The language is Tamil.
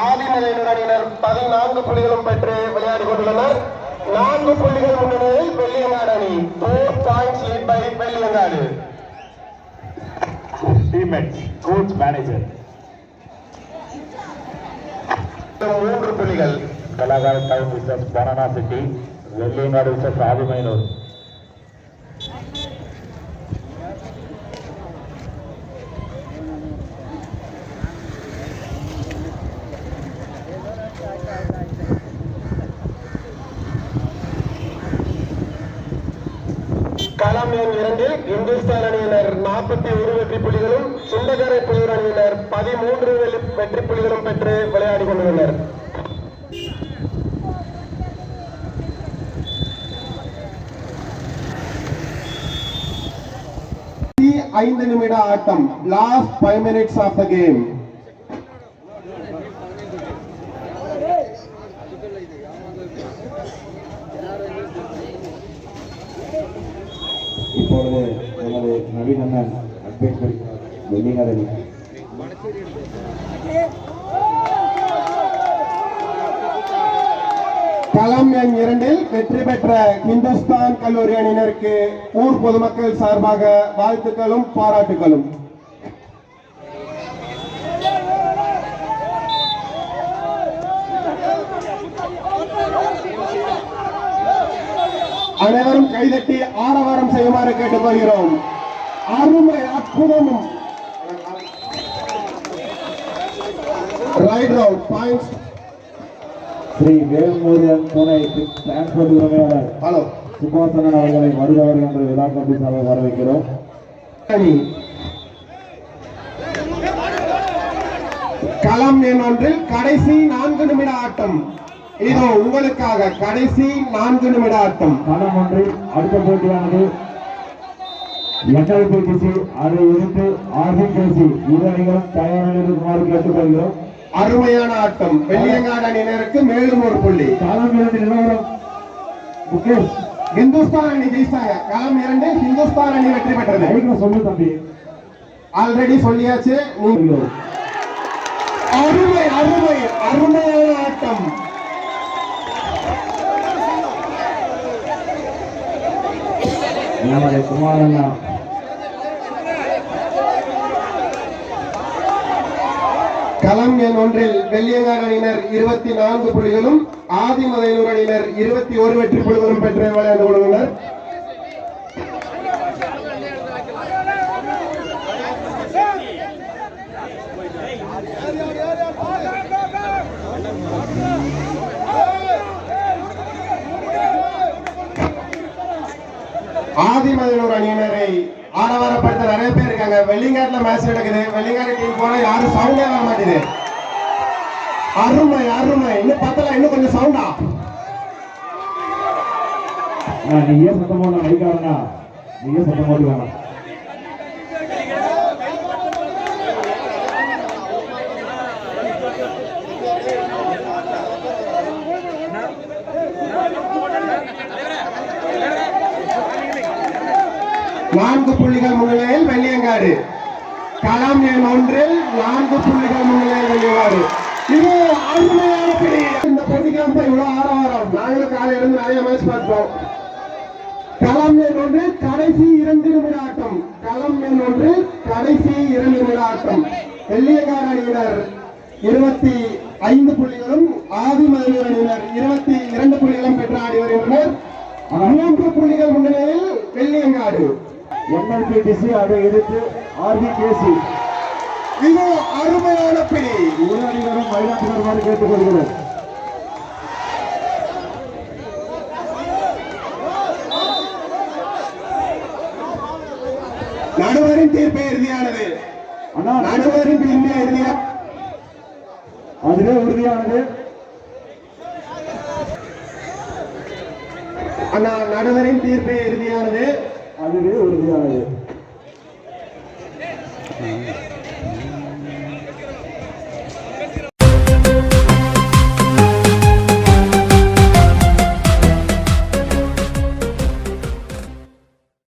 ஆதிமலையினர் அணியினர் பதினான்கு புள்ளிகளும் பெற்று விளையாடி கொண்டுள்ளனர் நான்கு புள்ளிகள் முன்னணியில் வெள்ளியங்காடு அணி four points lead by Velliyangadu teammates, coach, manager. மூன்று புள்ளிகள் Kalagara Town versus Banana City, Vellingadu versus Adimainur. களம் எண் இரண்டில் இந்துஸ்தான் அணியினர் நாற்பத்தி ஒரு வெற்றி புள்ளிகளும் சுண்டகரை புலிகள் அணியினர் பதிமூன்று வெள்ளி- வெற்றி புள்ளிகளும் பெற்று விளையாடி கொண்டுள்ளனர். ஐந்து நிமிட ஆட்டம் last five minutes of the game இப்பொழுது நமது நவீனண்ணன் அட்வைசர் அட்வைஸ் களம் எண் இரண்டில் வெற்றி பெற்ற இந்துஸ்தான் கல்லூரி அணியினருக்கு ஊர் பொதுமக்கள் சார்பாக வாழ்த்துக்களும் பாராட்டுகளும் அனைவரும் கைதட்டி ஆரவாரம் செய்யுமாறு கேட்டுக்கொள்கிறோம். அருமை அற்புதமும் raid round points Shri Velmurugan Thunai transport உரிமையாளர் ஹலோ சுபாசனன் அவர்களை என்று விழா கமிட்டி சார்பாக வரவேற்கிறோம். களம் எண் ஒன்றில் கடைசி நான்கு நிமிட ஆட்டம். இதோ உங்களுக்காக கடைசி நான்கு நிமிட ஆட்டம் களம் ஒன்றில் அடுத்த போட்டியானது என்ஐபிடிசி அதை எதிர்த்து ஆர்பிகேசி இரு அணிகளும் தயாரில் இருக்குமாறு கேட்டுக்கொள்கிறோம். அருமையான ஆட்டம். வெள்ளியங்காடு அணியினருக்கு மேலும் ஒரு புள்ளி. களம் இரண்டு நிலவரம். முகேஷ் இந்துஸ்தான் அணி ஜெயிச்சாங்க. களம் இரண்டு இந்துஸ்தான் அணி வெற்றி பெற்றது. சொல்லு தம்பி. ஆல்ரெடி சொல்லியாச்சு. அருமை அருமை அருமையான ஆட்டம் நம்முடைய குமாரண்ணா களம் எண் ஒன்றில் வெள்ளியங்காடு அணியினர் இருபத்தி நான்கு புள்ளிகளும் ஆதிமதையூர் அணியினர் இருபத்தி ஒரு வெற்றி புள்ளிகளும் பெற்று விளையாண்டு கொள்கின்றனர். ஆதிமதையூர் அணியினரை நிறைய பேர் இருக்காங்க. வெள்ளிங்காட்டுல மேட்ச் நடக்குது. வெள்ளிங்காடு டீம் போனா யாரும் சவுண்டே வர மாட்டேது அருமை அருமை. இன்னும் பத்தல இன்னும் கொஞ்சம் சவுண்டா நீ ஏன் சத்தம் போடலாம் மைக்காரண்ணா நீ ஏன் சத்தம் போட்டு வேணாம் நான்கு புள்ளிகள் முன்னிலையில் வெள்ளியங்காடு. களம் எண் ஒன்றில் நான்கு புள்ளிகள் முன்னிலையில் வெள்ளியங்காடு. இது அருமையான பிடி. இந்த போட்டிக்காக இவ்வளவு ஆரவாரம். நாங்களும் காலையில இருந்து நிறைய மேட்ச் பார்த்தோம் களம் எண் ஒன்று கடைசி இரண்டு நிமிட ஆட்டம் களம் எண் ஒன்று கடைசி இரண்டு நிமிட ஆட்டம் வெள்ளியங்காடு அணியினர் இருபத்தி ஐந்து புள்ளிகளும் ஆதி மதுரை அணியினர் இருபத்தி இரண்டு புள்ளிகளும் பெற்று ஆடி வருகின்றனர் மூன்று புள்ளிகள் முன்னிலையில் வெள்ளியங்காடு. என்எல்பிடிசி அதை எதிர்த்து ஆர்பிகேசி இது அருமையான பிடி. இரு அணிகளும் மயிலாட்டு வருமாறு கேட்டுக்கொள்கிறோம் நடுவரின் தீர்ப்பு இறுதியானது. நடுவரின் தீர்ப்பு இறுதியா? அதுவே உறுதியானது. அண்ணா நடுவரின் தீர்ப்பு இறுதியானது. அதுவே உறுதியானது